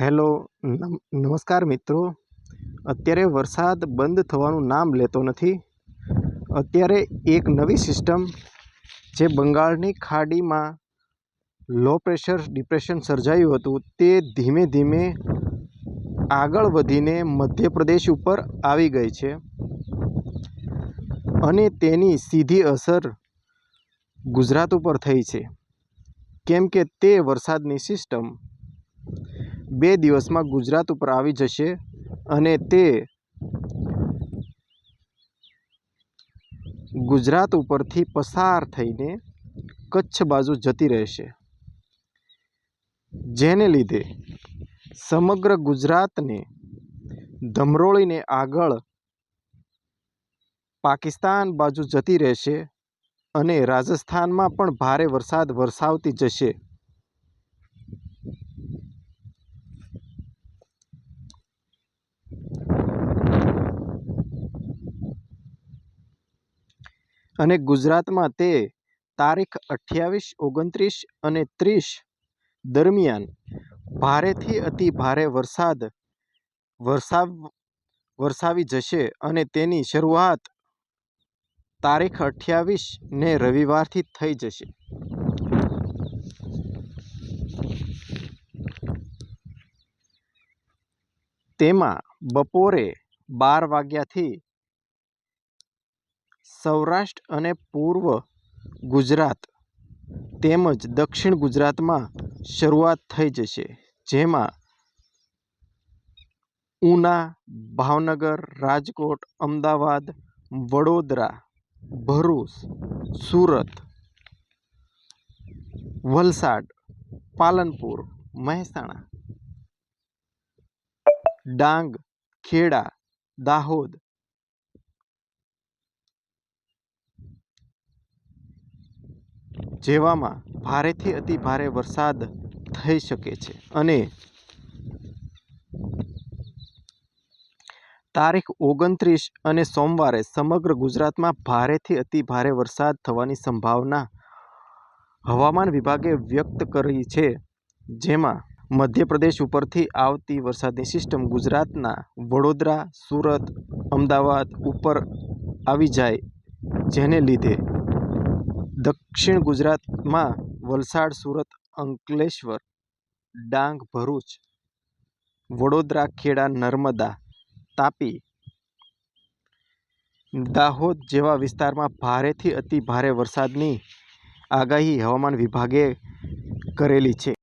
Hello, નમ, નમસ્કાર મિત્રો. અત્યારે વરસાદ બંધ થવાનું નામ લેતો નથી. અત્યારે એક નવી સિસ્ટમ જે બંગાળની ખાડીમાં લો પ્રેશર ડિપ્રેશન સર્જાયું હતું, તે ધીમે ધીમે આગળ વધીને મધ્યપ્રદેશ ઉપર આવી ગઈ છે. અને તેની સીધી અસર ગુજરાત ઉપર થઈ છે. કેમ કે તે વરસાદની સિસ્ટમ બે દિવસમાં ગુજરાત ઉપર આવી જશે અને તે ગુજરાત ઉપરથી પસાર થઈને કચ્છ બાજુ જતી રહેશે. જેને લીધે સમગ્ર ગુજરાતને ધમરોળીને આગળ પાકિસ્તાન બાજુ જતી રહેશે અને રાજસ્થાનમાં પણ ભારે વરસાદ વરસાવતી જશે. અને ગુજરાતમાં તે તારીખ અઠ્યાવીસ, ઓગણત્રીસ અને ત્રીસ દરમિયાન ભારેથી અતિ ભારે વરસાદ વરસાવ, વરસાવી જશે અને તેની શરૂઆત તારીખ અઠ્યાવીસને રવિવારથી થઈ જશે. તેમાં બપોરે બાર વાગ્યાથી સૌરાષ્ટ્ર અને પૂર્વ ગુજરાત તેમજ દક્ષિણ ગુજરાતમાં શરૂઆત થઈ જશે, જેમાં ઉના, ભાવનગર, રાજકોટ, અમદાવાદ, વડોદરા, ભરૂચ, સુરત, વલસાડ, પાલનપુર, મહેસાણા, ડાંગ, ખેડા, દાહોદ જેવામાં ભારેથી અતિ ભારે વરસાદ થઈ શકે છે. અને તારીખ ઓગણત્રીસ અને સોમવારે સમગ્ર ગુજરાતમાં ભારેથી અતિ ભારે વરસાદ થવાની સંભાવના હવામાન વિભાગે વ્યક્ત કરી છે, જેમાં મધ્યપ્રદેશ ઉપરથી આવતી વરસાદની સિસ્ટમ ગુજરાતના વડોદરા, સુરત, અમદાવાદ ઉપર આવી જાય, જેને લીધે દક્ષિણ ગુજરાતમાં વલસાડ, સુરત, અંકલેશ્વર, ડાંગ, ભરૂચ, વડોદરા, ખેડા, નર્મદા, તાપી, દાહોદ જેવા વિસ્તારમાં ભારેથી અતિ ભારે વરસાદની આગાહી હવામાન વિભાગે કરેલી છે.